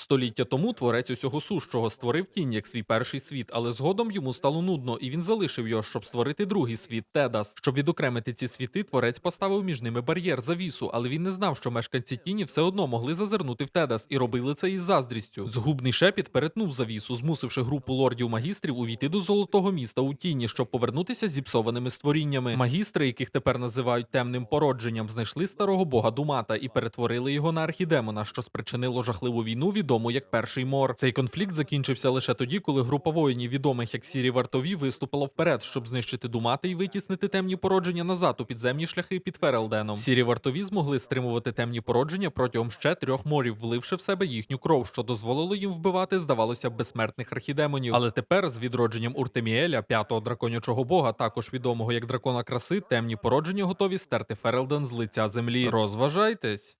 Століття тому творець усього сущого створив тінь як свій перший світ, але згодом йому стало нудно, і він залишив його, щоб створити другий світ Тедас. Щоб відокремити ці світи, творець поставив між ними бар'єр завісу, але він не знав, що мешканці тіні все одно могли зазирнути в Тедас і робили це із заздрістю. Згубний шепіт перетнув завісу, змусивши групу лордів магістрів увійти до золотого міста у тіні, щоб повернутися з зіпсованими створіннями. Магістри, яких тепер називають темним породженням, знайшли старого бога Думата і перетворили його на архідемона, що спричинило жахливу війну, відому як перший мор. Цей конфлікт закінчився лише тоді, коли група воїнів, відомих як сірі вартові, виступила вперед, щоб знищити Думата і витіснити темні породження назад у підземні шляхи під Ферелденом. Сірі вартові змогли стримувати темні породження протягом ще трьох морів, вливши в себе їхню кров, що дозволило їм вбивати, здавалося, безсмертних архідемонів. Але тепер з відродженням Уртеміеля, п'ятого драконячого бога, також відомого як дракона краси, темні породження готові стерти Ферелден з лиця землі. Розважайтесь.